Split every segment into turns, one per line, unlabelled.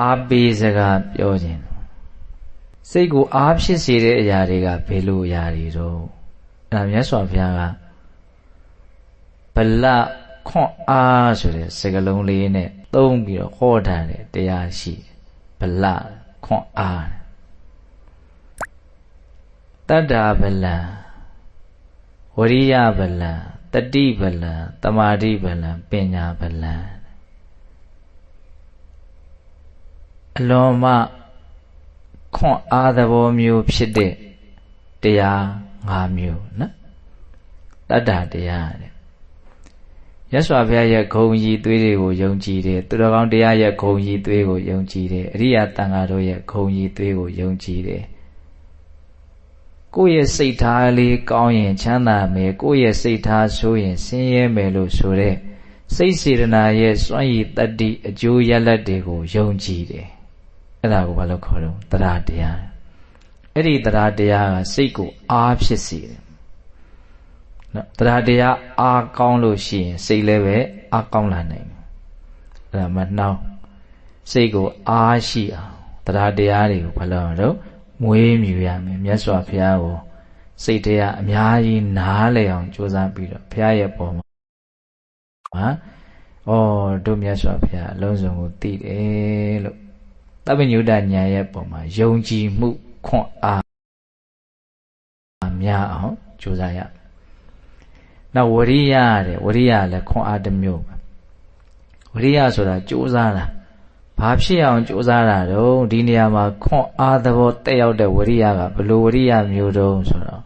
အားပေးစကားပြောခြင်းစိတ်ကိုအားဖြစ်စေတဲ့အရာတွေကဘယ်လိုအရာတွေတော့အဲ့ဒါမြတ်စွာဘုရားကဗလခွန်အားဆိုတဲ့စကားလုံးလေးနဲ့သုံးပြီးတော့ဟောထားတဲ့တရားရှိဗလခွန်အားတတ္တာဗလံဝရိယဗလံတတိဗလံတမာတိဗလံပညာဗလံ အလွန်မှခွန်အားသဘောမျိုးဖြစ်တဲ့တရား၅မျိုးနော်တတ္တာတရားတဲ့ရသော်ဘုရားရဲ့ဂုံကြီးသွေးတွေကိုယုံကြည်တယ်သူတော်ကောင်းတရားရဲ့ဂုံကြီးသွေးကိုယုံကြည်တယ်အရိယာတန်ဃာတို့ရဲ့ဂုံကြီးသွေးကိုယုံကြည်တယ်ကိုယ့်ရဲ့စိတ်ထားလေးကောင်းရင်ချမ်းသာမယ်ကိုယ့်ရဲ့စိတ်ထားဆိုးရင်ဆင်းရဲမယ်လို့ဆိုတဲ့စိတ်စေတနာရဲ့စွန့်ရည်တတ္တိအကျိုးရလဒ်တွေကိုယုံကြည်တယ် အဲ့ဒါကိုဘာလို့ခေါ်တော့တရားတရားအဲ့ဒီတရားတရားကစိတ်ကိုအားဖြစ်စေတယ်နော်တရားတရားအားကောင်းလို့ရှိရင်စိတ်လည်းပဲအားကောင်းလာနိုင်တယ်အဲ့ဒါမှနှောင်းစိတ်ကိုအားရှိအောင်တရားတရားတွေကိုဘာလို့တော့မွေးမြူရမယ်မြတ်စွာဘုရားကိုစိတ်တရားအများကြီးနားလည်အောင်ကြိုးစားပြီးတော့ဘုရားရဲ့ပုံမှာဟာဩတို့မြတ်စွာဘုရားအလုံးစုံကိုသိတယ်လို့ တပ္ပညုတညာရဲ့ပုံမှာယုံကြည်မှုခွန်အားများအောင်ကြိုးစားရနောက်ဝရိယတဲ့ဝရိယလည်းခွန်အားတစ်မျိုးပဲဝရိယဆိုတာကြိုးစားတာဘာဖြစ်အောင်ကြိုးစားတာတော့ဒီနေရာမှာခွန်အားသဘောတက်ရောက်တဲ့ဝရိယကဘလို့ဝရိယမျိုးတုံးဆိုတော့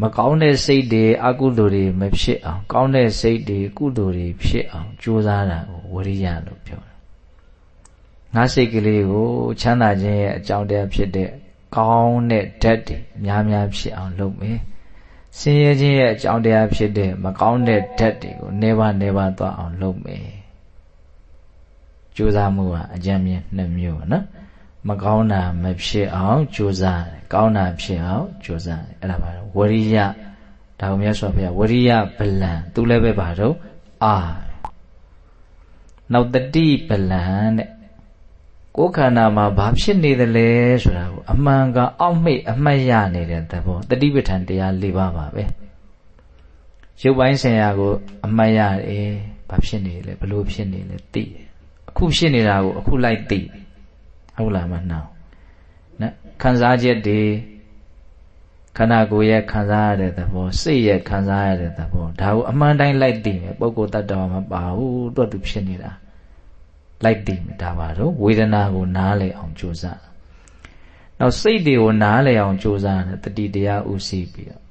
မကောင်းတဲ့စိတ်တွေအကုသိုလ်တွေမဖြစ်အောင် ကောင်းတဲ့စိတ်တွေကုသိုလ်တွေဖြစ်အောင်ကြိုးစားတာကိုဝရိယလို့ပြောတယ် ငါစိတ်ကလေးကိုချမ်းသာခြင်းရဲ့အကြောင်းတရားဖြစ်တဲ့ကောင်းတဲ့ဓာတ်တွေများများဖြစ်အောင်လုပ်မယ်ဆင်းရဲခြင်းရဲ့အကြောင်းတရားဖြစ်တဲ့မကောင်းတဲ့ဓာတ်တွေကိုနေပါနေပါသွားအောင်လုပ်မယ်ကြိုးစားမှုကအကြံမြင်နှစ်မျိုးနော်မကောင်းတာမဖြစ်အောင်ကြိုးစားတယ်ကောင်းတာဖြစ်အောင်ကြိုးစားတယ်အဲ့ဒါပါတော့ဝရိယဒါကိုမြတ်စွာဘုရားဝရိယဗလံသူလည်းပဲပါတော့အာနောက်တတိဗလံတဲ့ ကိုယ်ခန္ဓာမှာဘာဖြစ်နေသလဲဆိုတာကိုအမှန်ကအောက်မိတ်အမှတ်ရနေတဲ့သဘောတတိပဋ္ဌာန်တရား၄ပါးပါပဲရုပ်ပိုင်းဆိုင်ရာကိုအမှတ်ရတယ်ဘာဖြစ်နေလဲဘလို့ဖြစ်နေလဲသိတယ်အခုဖြစ်နေတာကိုအခုလိုက်သိဟုတ်လားမနှောင်းနော်ခံစားချက်တွေခန္ဓာကိုယ်ရဲ့ခံစားရတဲ့သဘောစိတ်ရဲ့ခံစားရတဲ့သဘောဒါကိုအမှန်တိုင်းလိုက်သိမယ်ပုဂ္ဂိုလ်တ attva မပါဘူးတွတ်သူဖြစ်နေတာ လိုက်သိမယ်ဒါပါတော့ဝေဒနာကိုနားလည်အောင်ကြိုးစားနောက်စိတ်တွေကိုနားလည်အောင်ကြိုးစားတယ်တတိတရားဥသိပြီးတော့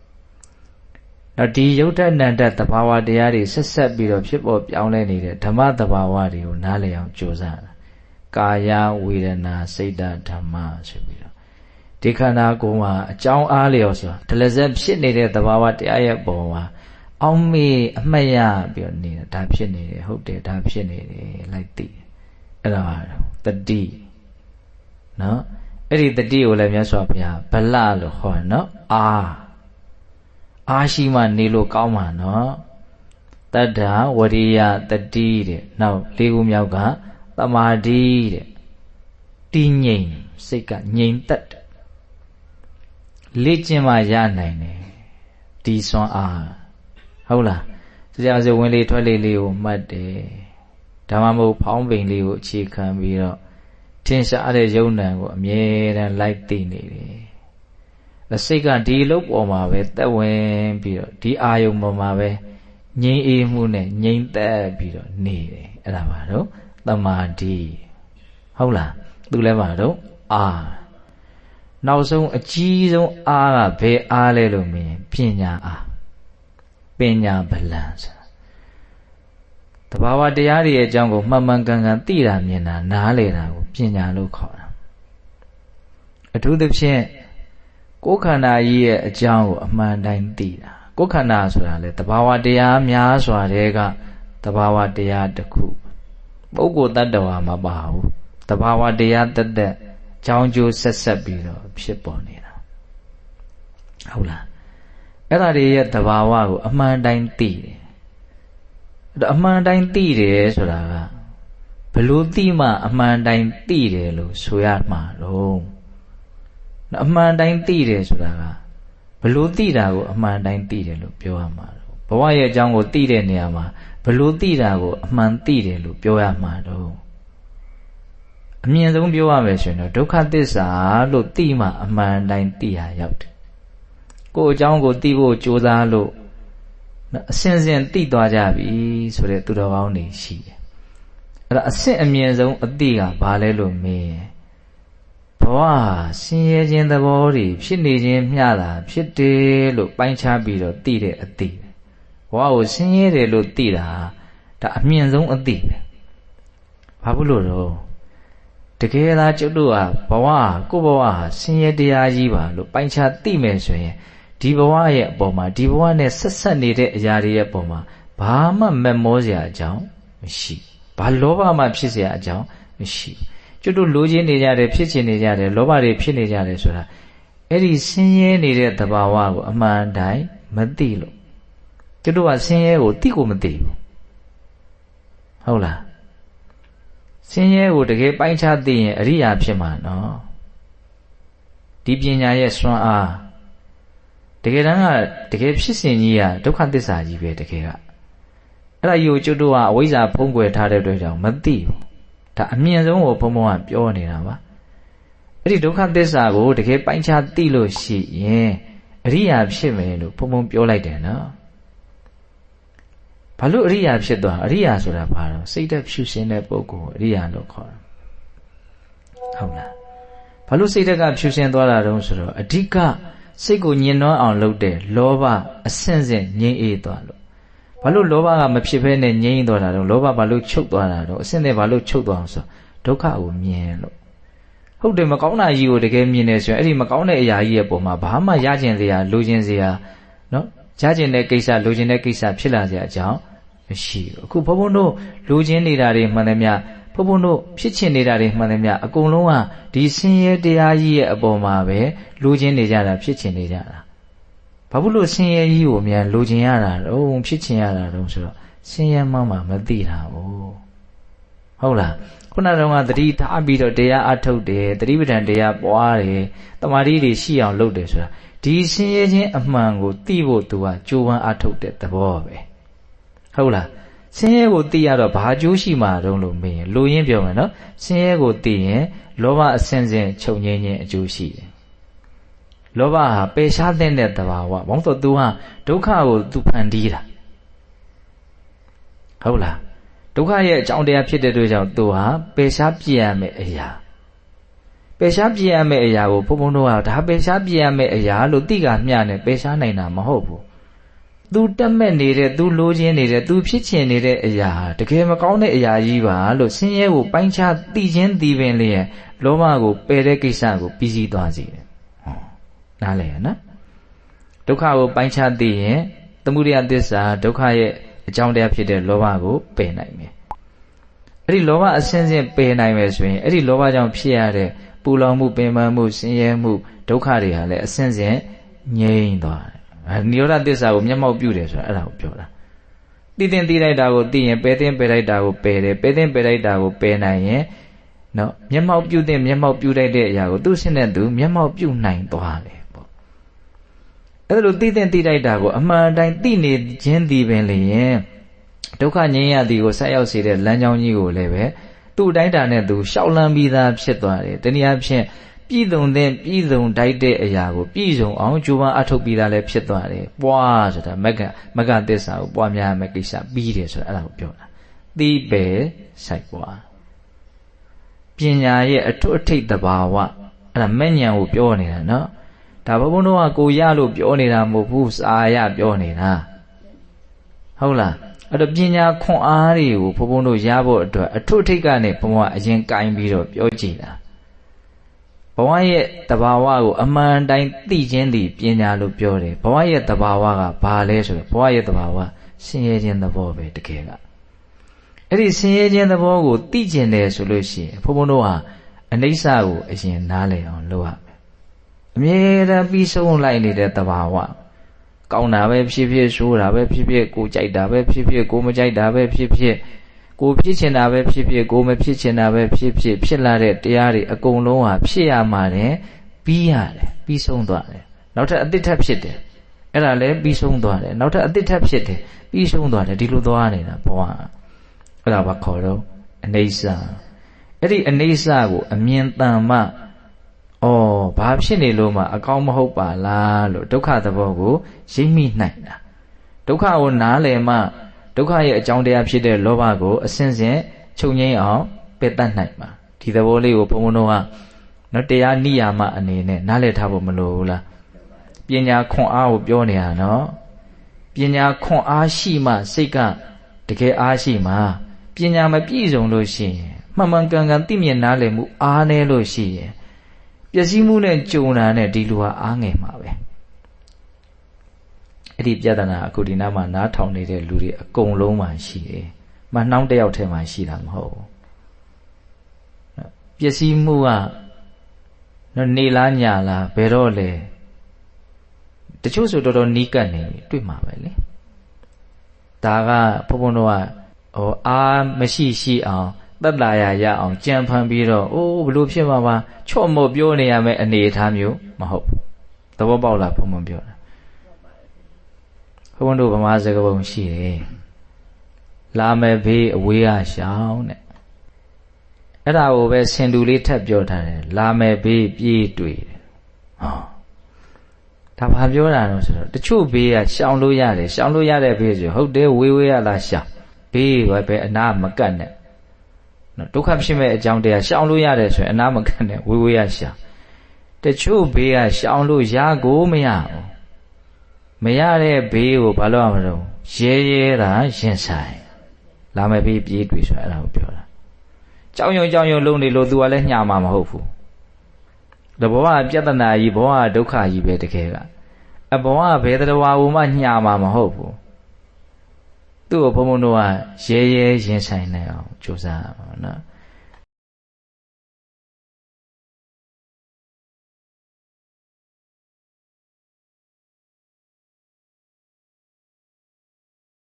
နောက်ဒီယုတ်တဏ္ဍတဘာဝတရားတွေဆက်ဆက်ပြီးတော့ဖြစ်ပေါ်ပြောင်းလဲနေတဲ့ဓမ္မတဘာဝတွေကိုနားလည်အောင်ကြိုးစားတာကာယဝေဒနာစိတ်ဓမ္မဆိုပြီးတော့ဒီခန္ဓာကိုယ်မှာအကြောင်းအားလျော်ဆိုတာဒလဇက်ဖြစ်နေတဲ့သဘာဝတရားရဲ့ပုံမှာအောင်းမေးအမှတ်ရပြီးတော့နေတာဒါဖြစ်နေတယ်ဟုတ်တယ်ဒါဖြစ်နေတယ်လိုက်သိ အဲ့ဒါတတိနော်အဲ့ဒီတတိကိုလည်းမြတ်စွာဘုရားဗလလို့ခေါ်နော်အာအားရှိမှနေလို့ကောင်းမှာနော်တတ္တာဝရိယတတိတဲ့နောက်လေးခုမြောက်ကတမာတိတဲ့တည်ငြိမ်စိတ်ကငြိမ်သက်လေ့ကျင့်မှရနိုင်တယ်ဒီစွမ်းအားဟုတ်လားတရားစဝင်လေးထွက်လေးလေးကိုမှတ်တယ် ဒါမှမဟုတ်ဖောင်းပိန်လေးကိုအခြေခံပြီးတော့ထင်ရှားတဲ့ယုံနံကိုအမြဲတမ်းလိုက်သိနေတယ်စိတ်ကဒီလုတ်ပေါ်မှာပဲတက်ဝင်ပြီးတော့ဒီအာယုံပေါ်မှာပဲငြိမ်အေးမှုနဲ့ငြိမ်သက်ပြီးတော့နေတယ်အဲ့ဒါပါတော့တမာတိဟုတ်လားသူလည်းပါတော့အာနောက်ဆုံးအကြီးဆုံးအားကဘယ်အားလဲလို့မင်းပညာအားပညာဗလံဆိုတာတ ဘာဝတရားတွေရဲ့အကြောင်းကိုမှန်မှန်ကန်ကန်သိတာမြင်တာနားလည်တာကိုပညာလို့ခေါ်တာအထူးသဖြင့်ကိုယ်ခန္ဓာကြီးရဲ့အကြောင်းကိုအမှန်တိုင်းသိတာကိုယ်ခန္ဓာဆိုတာလေတဘာဝတရားများစွာတွေကတဘာဝတရားတစ်ခုပုဂ္ဂိုလ်တ attva မပါဘူးတဘာဝတရားတက်တက်ကြောင်းကျိုးဆက်ဆက်ပြီးတော့ဖြစ်ပေါ်နေတာဟုတ်လားအဲ့ဒါတွေရဲ့တဘာဝကိုအမှန်တိုင်းသိတယ် အဲ့တော့အမှန်တိုင်းသိတယ်ဆိုတာကဘဘလို့သိမှအမှန်တိုင်းသိတယ်လို့ဆိုရမှာတော့အမှန်တိုင်းသိတယ်ဆိုတာကဘလို့သိတာကိုအမှန်တိုင်းသိတယ်လို့ပြောရမှာတော့ဘဝရဲ့အကြောင်းကိုသိတဲ့နေရာမှာဘလို့သိတာကိုအမှန်သိတယ်လို့ပြောရမှာတော့အမြင့်ဆုံးပြောရမယ်ဆိုရင်တော့ဒုက္ခသစ္စာလို့သိမှအမှန်တိုင်းသိရရောက်တယ်ကိုယ်အကြောင်းကိုသိဖို့ကြိုးစားလို့ အစဉ်စဉ်သိသွားကြပြီဆိုတဲ့သူတော်ကောင်းတွေရှိတယ်အဲ့ဒါအစစ်အမြင့်ဆုံးအတိကဘာလဲလို့မေးရင်ဘဝဆင်းရဲခြင်းသဘောတွေဖြစ်နေခြင်းမျှတာဖြစ်တယ်လို့ပိုင်းခြားပြီးတော့သိတဲ့အတိဘဝကိုဆင်းရဲတယ်လို့သိတာဒါအမြင့်ဆုံးအတိပဲဘာဖြစ်လို့တော့တကယ်လားကျွတ်တို့ဟာဘဝကိုဘဝဟာဆင်းရဲတရားကြီးပါလို့ပိုင်းခြားသိမယ်ဆိုရင် ဒီဘဝရဲ့အပေါ်မှာဒီဘဝနဲ့ဆက်ဆက်နေတဲ့အရာတွေရဲ့အပေါ်မှာဘာမှမက်မောစရာအကြောင်းမရှိဘာလောဘမှဖြစ်စရာအကြောင်းမရှိကျွတ်တို့လိုချင်နေကြတယ်ဖြစ်ချင်နေကြတယ်လောဘတွေဖြစ်နေကြတယ်ဆိုတာအဲ့ဒီဆင်းရဲနေတဲ့သဘာဝကိုအမှန်တိုင်းမသိလို့ကျွတ်တို့ကဆင်းရဲကိုသိကိုမသိဘူးဟုတ်လားဆင်းရဲကိုတကယ်ပိုင်းခြားသိရင်အရိယာဖြစ်မှာနော်ဒီပညာရဲ့စွမ်းအား တကယ်တမ်းကတကယ်ဖြစ်စဉ်ကြီးကဒုက္ခသစ္စာကြီးပဲတကယ်ကအဲ့ဒါယူကျွတ်တို့ကအဝိဇ္ဇာဖုံးကွယ်ထားတဲ့အတွက်ကြောင့်မသိဘူးဒါအမြင့်ဆုံးကိုဘုံဘုံကပြောနေတာပါအဲ့ဒီဒုက္ခသစ္စာကိုတကယ်ပိုင်းခြားသိလို့ရှိရင်အရိယာဖြစ်မယ်လို့ဘုံဘုံပြောလိုက်တယ်နော်ဘာလို့အရိယာဖြစ်သွားအရိယာဆိုတာဘာလို့စိတ်သက်ဖြူစင်တဲ့ပုဂ္ဂိုလ်အရိယာလို့ခေါ်တာဟုတ်လားဘာလို့စိတ်သက်ကဖြူစင်သွားတာတုံးဆိုတော့အဓိက စိတ်ကိုညင်နှွမ်းအောင်လုပ်တဲ့လောဘအဆင့်ဆင့်ငြိမ်းအေးသွားလို့ဘာလို့လောဘကမဖြစ်ဘဲနဲ့ငြိမ်းသွားတာတော့လောဘဘာလို့ချုပ်သွားတာတော့အဆင့်နဲ့ဘာလို့ချုပ်သွားအောင်ဆိုဒုက္ခကိုမြင်လို့ဟုတ်တယ်မကောင်းတာကြီးကိုတကယ်မြင်နေဆိုရင်အဲ့ဒီမကောင်းတဲ့အရာကြီးရဲ့ပုံမှာဘာမှရကျင်စရာလိုချင်စရာနော်ရကျင်တဲ့ကိစ္စလိုချင်တဲ့ကိစ္စဖြစ်လာစရာအကြောင်းမရှိဘူးအခုဘုံဘုံတို့လိုချင်နေတာတွေမှန်တ ယ်များဘုံဘုံတို့ဖြစ်ချင်နေတာတွေမှန်တယ်များအကုန်လုံးကဒီဆင်းရဲတရားကြီးရဲ့အပေါ်မှာပဲလိုချင်နေကြတာဖြစ်ချင်နေကြတာဘာဖြစ်လို့ဆင်းရဲကြီးကိုမြန်လိုချင်ရတာတော့ဖြစ်ချင်ရတာတော့ဆိုတော့ဆင်းရဲမှမှမသိတာ哦ဟုတ်လားခုနကတော့သတိထားပြီးတော့တရားအထုတ်တယ်သတိပဋ္ဌာန်တရားပွားတယ်တမာတိတွေရှိအောင်လုပ်တယ်ဆိုတာဒီဆင်းရဲခြင်းအမှန်ကိုသိဖို့သူကကြိုးပမ်းအထုတ်တဲ့သဘောပဲဟုတ်လား ဆင်းရဲကိုသိရတော့ဘာကျိုးရှိမှာတုံးလို့မေးရင်လိုရင်းပြောမယ်နော်ဆင်းရဲကိုသိရင်လောဘအစဉ်စဉ်ချုပ်ငြိမ်းခြင်းအကျိုးရှိတယ်လောဘဟာပယ်ရှားတဲ့တဲ့သဘာဝဘာလို့ဆို तू ဟာဒုက္ခကို तू ဖန်တီးတာဟုတ်လားဒုက္ခရဲ့အကြောင်းတရားဖြစ်တဲ့အတွက်ကြောင့် तू ဟာပယ်ရှားပြည့်ရမယ့်အရာပယ်ရှားပြည့်ရမယ့်အရာကိုဘုံဘုံတို့ကဒါပယ်ရှားပြည့်ရမယ့်အရာလို့သိကမျှနဲ့ပယ်ရှားနိုင်တာမဟုတ်ဘူး သူတက်မဲ့နေတဲ့သူလိုချင်နေတဲ့သူဖြစ်ချင်နေတဲ့အရာတကယ်မကောင်းတဲ့အရာကြီးပါလို့ဆင်းရဲကိုပိုင်းခြားသိချင်းသိပင်လျက်လောဘကိုပယ်တဲ့ကိစ္စကိုပြီးစီးသွားစေတယ်ဟောနားလည်ရနော်ဒုက္ခကိုပိုင်းခြားသိရင်သမုဒယသစ္စာဒုက္ခရဲ့အကြောင်းတရားဖြစ်တဲ့လောဘကိုပယ်နိုင်မယ်အဲ့ဒီလောဘအစင်းစင်းပယ်နိုင်မယ်ဆိုရင်အဲ့ဒီလောဘကြောင့်ဖြစ်ရတဲ့ပူလောင်မှုပင်ပန်းမှုဆင်းရဲမှုဒုက္ခတွေဟာလည်းအစင်းစင်းငြိမ့်သွားတယ် နိရောဓသစ္စာကိုမျက်မှောက်ပြုတယ်ဆိုတာအဲ့ဒါကိုပြောတာသိတင်သိလိုက်တာကိုသိရင်ပယ်တင်ပယ်လိုက်တာကိုပယ်တယ်ပယ်တင်ပယ်လိုက်တာကိုပယ်နိုင်ရင်နော်မျက်မှောက်ပြုတဲ့မျက်မှောက်ပြုလိုက်တဲ့အရာကိုသူ့ရှင်းတဲ့သူမျက်မှောက်ပြုနိုင်သွားတယ်ပေါ့အဲ့လိုသိတင်သိလိုက်တာကိုအမှန်တိုင်းသိနေခြင်းဒီပင်လျင်ဒုက္ခငြိမ်းရသည်ကိုဆက်ရောက်စေတဲ့လမ်းကြောင်းကြီးကိုလည်းပဲသူ့တိုင်းတာနဲ့သူရှောက်လန်းပြီးသားဖြစ်သွားတယ်တနည်းအားဖြင့် ပြည်စုံတဲ့ပြည်စုံတိုက်တဲ့အရာကိုပြည်စုံအောင်ကြိုးပမ်းအထုတ်ပြီးသားလည်းဖြစ်သွားတယ်ပွားဆိုတာမကမကသစ္စာကိုပွားများမယ်ကိစ္စပြီးတယ်ဆိုတာအဲ့ဒါကိုပြောတာသိပဲစိုက်ပွားပညာရဲ့အထွတ်အထိပ်တဘာဝအဲ့ဒါမဲ့ညာကိုပြောနေတာနော်ဒါဘုံဘုံတို့ကကိုရလို့ပြောနေတာမဟုတ်ဘူးစာရပြောနေတာဟုတ်လားအဲ့တော့ပညာခွန်အားတွေကိုဘုံဘုံတို့ရဖို့အတွက်အထွတ်အထိပ်ကနေဘုံဘုံကအရင်ကင်ပြီးတော့ပြောကြည့်တာ ဘဝရဲ့တဘာဝကိုအမှန်တိုင်းသိခြင်းသည်ပညာလို့ပြောတယ်ဘဝရဲ့တဘာဝကဘာလဲဆိုတော့ဘဝရဲ့တဘာဝဆင်းရဲခြင်းသဘောပဲတကယ်ကအဲ့ဒီဆင်းရဲခြင်းသဘောကိုသိကျင်တယ်ဆိုလို့ရှိရင်ဘုန်းဘုန်းတို့ဟာအနိစ္စကိုအရင်နားလည်အောင်လုပ်ရမယ်အမြဲတမ်းပြီးဆုံးလိုက်နေတဲ့တဘာဝကောင်းတာပဲဖြစ်ဖြစ်ဆိုးတာပဲဖြစ်ဖြစ်ကိုကြိုက်တာပဲဖြစ်ဖြစ်ကိုမကြိုက်တာပဲဖြစ်ဖြစ် ကိုဖြစ်ချင်တာပဲဖြစ်ဖြစ်ကိုမဖြစ်ချင်တာပဲဖြစ်ဖြစ်ဖြစ်လာတဲ့တရားတွေအကုန်လုံးဟာဖြစ်ရမှာတယ်ပြီးရတယ်ပြီးဆုံးသွားတယ်နောက်ထပ်အတိတ်ထပ်ဖြစ်တယ်အဲ့ဒါလည်းပြီးဆုံးသွားတယ်နောက်ထပ်အတိတ်ထပ်ဖြစ်တယ်ပြီးဆုံးသွားတယ်ဒီလိုသွားနေတာဘဝအဲ့ဒါဘာခေါ်တော့အနေဆာအဲ့ဒီအနေဆာကိုအမြင်တန်မှဩဘာဖြစ်နေလို့မှအကောင်းမဟုတ်ပါလားလို့ဒုက္ခသဘောကိုရိပ်မိနိုင်တာဒုက္ခကိုနားလည်မှ ဒုက္ခရဲ့အကြောင်းတရားဖြစ်တဲ့လောဘကိုအစဉ်စဉ်ချုပ်ငိမ့်အောင်ပယ်တတ်နိုင်မှာဒီသဘောလေးကိုဘုံဘုံတို့ကနော်တရားနိယာမအနေနဲ့နားလည်ထားဖို့မလိုဘူးလားပညာခွန်အားကိုပြောနေတာနော်ပညာခွန်အားရှိမှစိတ်ကတကယ်အားရှိမှပညာမပြည့်စုံလို့ရှိရင်မှန်မှန်ကန်ကန်သိမြင်နားလည်မှုအားနည်းလို့ရှိရင်ပျက်စီးမှုနဲ့ကြုံတာနဲ့ဒီလူဟာအားငယ်မှာပဲ အဲ့ဒီပြဿနာအခုဒီနားမှာနားထောင်နေတဲ့လူတွေအကုန်လုံးမှာရှိတယ်။မနှောင်းတယောက်ထဲမှာရှိတာမဟုတ်ဘူး။ပျက်စီးမှုကနော်နေလားညာလားဘယ်တော့လဲတချို့ဆိုတော်တော်နီးကပ်နေပြီတွေ့မှာပဲလေ။ဒါကဘုံဘုံတို့ကဟိုအားမရှိရှိအောင်တက်လာရရအောင်ကြံဖန်ပြီးတော့အိုးဘလို့ဖြစ်မှာပါချော့မော့ပြောနေရမယ့်အနေအထားမျိုးမဟုတ်ဘူး။သဘောပေါက်လားဘုံဘုံပြောတာ ဘုန်းတို့ဗမာစကားပုံရှိတယ်လာမယ်ဘေးအဝေးကရှောင်းတဲ့အဲ့ဒါကိုပဲဆင်တူလေးထပ်ပြောထားတယ်လာမယ်ဘေးပြေးတွေ့တယ်ဟောဒါဘာပြောတာလဲဆိုတော့တချို့ဘေးကရှောင်းလို့ရတယ်ရှောင်းလို့ရတဲ့ဘေးဆိုဟုတ်တယ်ဝေးဝေးရလားရှောင်းဘေးပဲပဲအနာမကတ်နဲ့နော်ဒုက္ခဖြစ်မဲ့အကြောင်းတရားရှောင်းလို့ရတယ်ဆိုရင်အနာမကတ်နဲ့ဝေးဝေးရရှောင်းတချို့ဘေးကရှောင်းလို့ရကိုမရဘူး မရတဲ့ဘေးကိုဘာလို့ရမလို့ရဲရဲတာရင်ဆိုင်လာမယ်ဘေးပြေးတွေ့ဆိုအဲ့ဒါကိုပြောတာကြောင်ယုံကြောင်ယုံလုံးနေလို့ तू ကလည်းညှာမှာမဟုတ်ဘူးတဘောကပြဿနာကြီးဘောကဒုက္ခကြီးပဲတကယ်ကအဘောကဘယ်တရားဝမှညှာမှာမဟုတ်ဘူးသူ့ကိုဘုံဘုံတို့ကရဲရဲရင်ဆိုင်နိုင်အောင်ကြိုးစားရမှာနော်